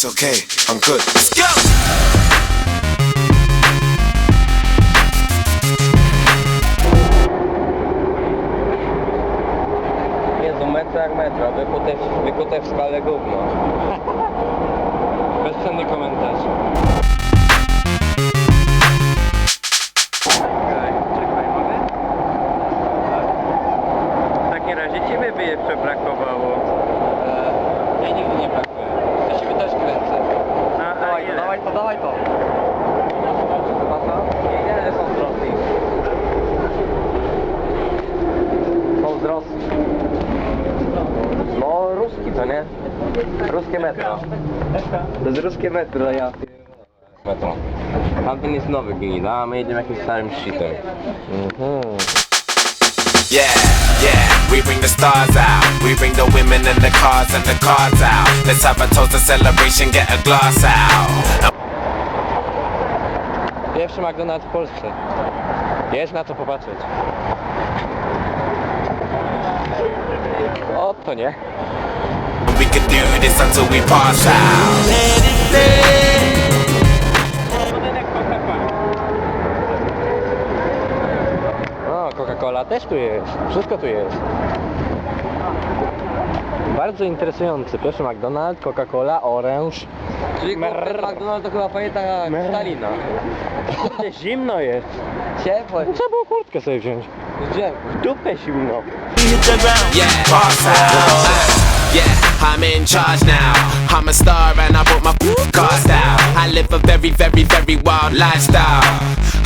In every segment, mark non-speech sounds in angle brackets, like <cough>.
It's okay, I'm good. Let's go! Jezu, metro jak metro, wykute, w- wykute w skale gówno. <laughs> Bezcenny komentarz. Ruskie metro. To jest ruskie metro, ja pierdolę. Metro. Tamten jest nowy gnida, a my jedziemy jakimś starym shitem. Mhm. Yeah, yeah, we bring the stars out. We bring the women and the cars and the cards out. Let's have a toast, a celebration, get a glass out. Pierwszy McDonald's w Polsce. Jest na to popatrzeć. O, to nie. Can do this until we pass out. No, Coca-Cola też tu jest. Wszystko tu jest. Bardzo interesujący. Pierwszy McDonald's, Coca-Cola, Orange. Czyli McDonald's to chyba pamięta Stalina. Kurde, zimno jest. Ciepło. Trzeba było kurtkę sobie wziąć. Gdzie? W dupę zimno. Yeah, pass out. Yeah, I'm in charge now. I'm a star and I brought my cars down. I live a very, very, very wild lifestyle.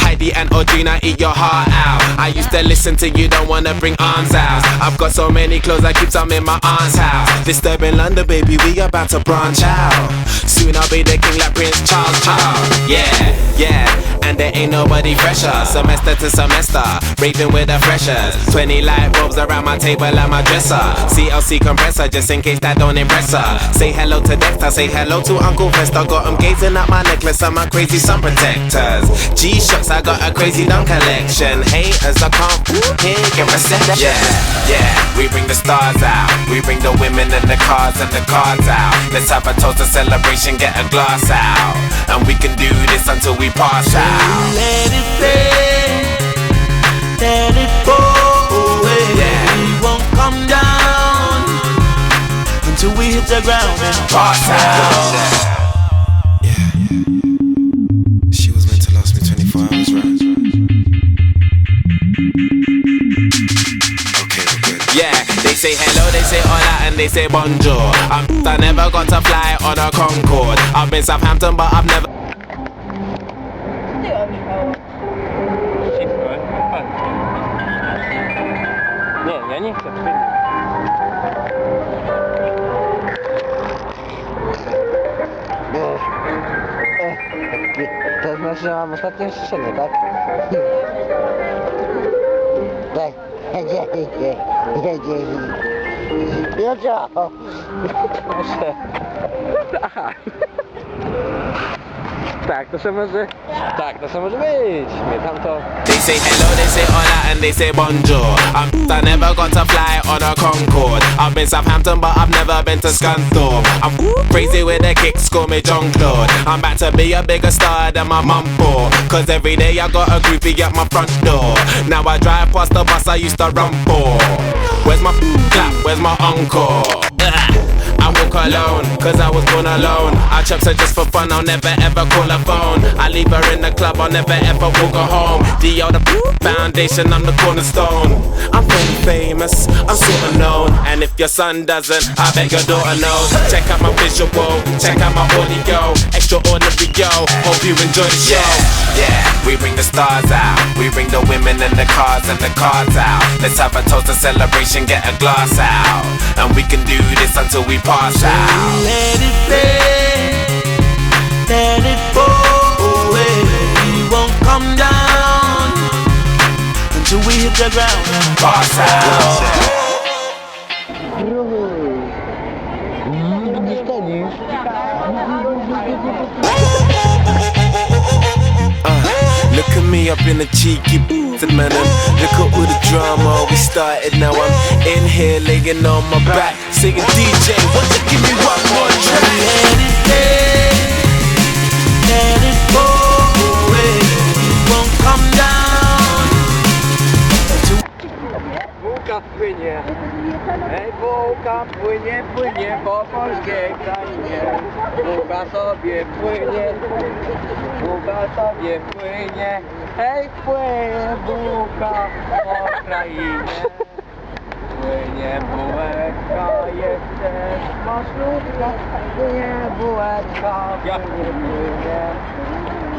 Heidi and Audrina eat your heart out. I used to listen to you, don't wanna bring arms out. I've got so many clothes, I keep some in my aunt's house. Disturbing London, baby, we about to branch out. Soon I'll be the king like Prince Charles, Charles. Yeah, yeah, and there ain't nobody fresher. Semester to semester, raving with the freshers. 20 light bulbs around my table and my dresser. CLC compressor, just in case that don't impress her. Say hello to Dexter, say hello to Uncle Fester. Got him gazing at my necklace and my crazy sun protectors. G-Shocks, I got a crazy dumb collection. Haters, I can't hear your reception. Yeah, yeah, we bring the stars out. We bring the women and the cars and the cards out. Let's have a toast, a celebration, get a glass out. And we can do this until we pass out. Let it fade, let it go away. We won't come down until we hit the ground and Pass out. Yeah she was meant to last me 24 hours, right? Okay, we're good. Yeah, they say hello, they say hola, and they say bonjour. I'm I never got to fly on a Concorde. I've been Southampton, but I've never. Nie, ja nie chcę. To znaczy, że mam ostatnią scenę, tak? Tak, jedzie, jedzie, jedzie. Co? Proszę. Aha. Tak, to się może... Tak, to się może być. Nie, tam to... They say hello, they say hola, and they say bonjour. I'm I never got to fly on a Concorde. I've been Southampton, but I've never been to Scunthorpe. I'm crazy with the kicks, call me John Claude. I'm about to be a bigger star than my mum for. Cause every day I got a groupie at my front door. Now I drive past the bus I used to run for. Where's my clap? Where's my encore? <laughs> I walk alone, cause I was born alone. I chops her just for fun, I'll never ever call her phone. I leave her in the club, I'll never ever walk her home. D.O. the foundation, I'm the cornerstone. I'm very famous, I'm sorta known. And if your son doesn't, I bet your daughter knows. Check out my visual, check out my audio. Extraordinary, yo. Hope you enjoy the show. Yeah, yeah, we bring the stars out. We bring the women and the cars and the cards out. Let's have a toast, a celebration, get a glass out. And we can do this until we pass out. let it fade, let it go away. We won't come down until we hit the ground Pass out. Look at me up in the cheeky man. Look up with the drama we started. Now I'm in here laying on my back, singing DJ, what to give me one more track? Won't come down. Ej płynie, płynie po polskiej krainie sobie płynie, sobie płynie Hej, płynie bułka po krainie. Płynie bułeczka, jeszcze masz ludka Płynie bułeczka, płynie, płynie.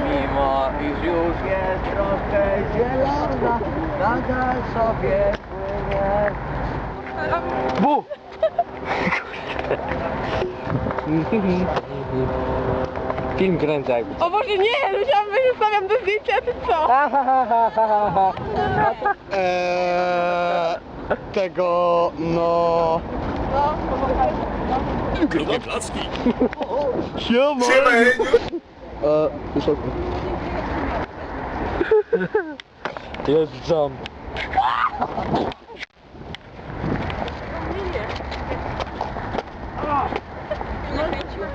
Mimo iż już jest troszkę zielona Nadal sobie płynie. Bu! <laughs> Film kręcę jakby. O Boże, nie! Myślałam, że zostawiam do zdjęcia, ty co? Eee, tego, no... No, Grube placki. Siema. E, wysoko. Jest jump.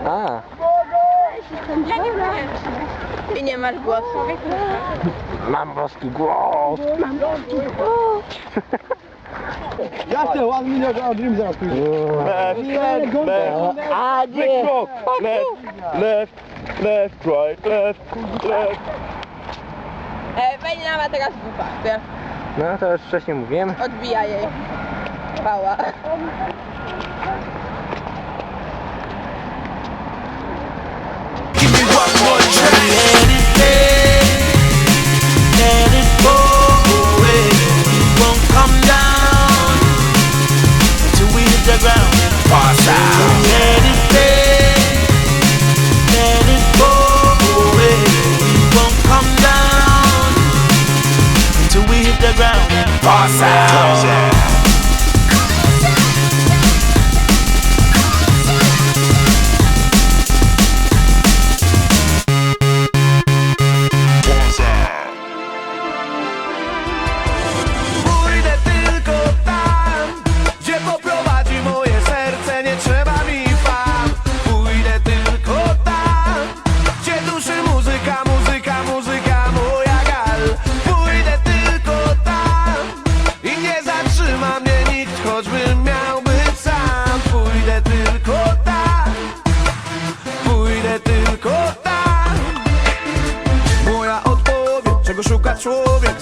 A, Ty nie masz głosu. mam boski głos. Ja chcę one minute a dream zaraz pójdzie. Left, left, A nie! left, left, left, right, left, left. E, Wejna ma teraz. Ty No to już wcześniej mówiłem. odbija jej. Pała. Ground.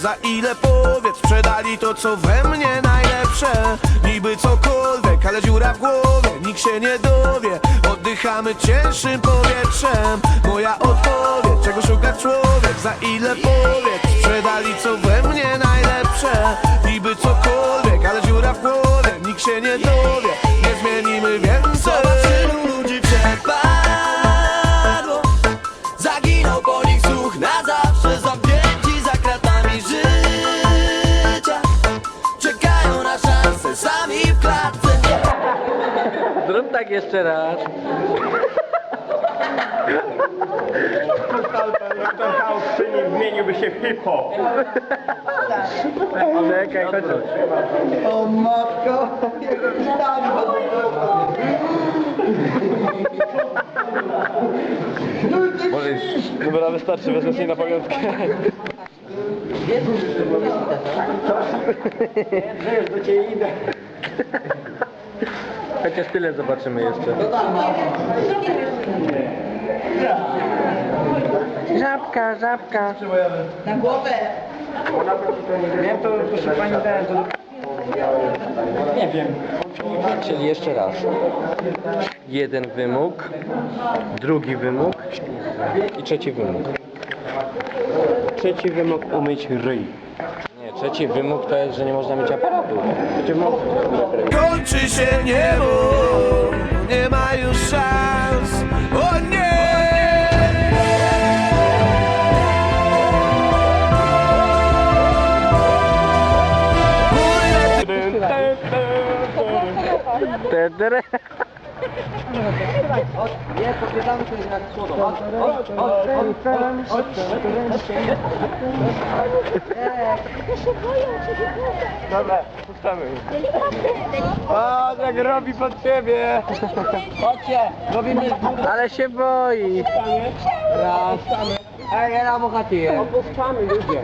Za ile powiedz Sprzedali to co we mnie najlepsze. Niby cokolwiek, ale dziura w głowie Nikt się nie dowie, oddychamy cięższym powietrzem. Moja odpowiedź, czego szuka człowiek, za ile powiedz tak jeszcze raz. Zmieniłby się w hip-hop. Czekaj, chodź. O matko, jego Dobra, wystarczy, wezmę sobie na pamiątkę. Wiesz, do ciebie idę. Chociaż tyle zobaczymy jeszcze. Żabka, żabka. Na głowę. Nie, to proszę pani. Nie wiem. Czyli jeszcze raz. Jeden wymóg, drugi wymóg i trzeci wymóg. Trzeci wymóg umyć ryj. Nie, trzeci wymóg to jest, że nie można mieć aparatu. Kończy się niebo Nie ma już szans. O nie! Tedere. Nie, podbieramy coś na słowo. Chodź, chodź, chodź, chodź, Dobra, puszczamy. O, tak robi pod ciebie. Chodźcie, robimy Ale się boi. raz. Ej, ja bohaty Opuszczamy ludzie.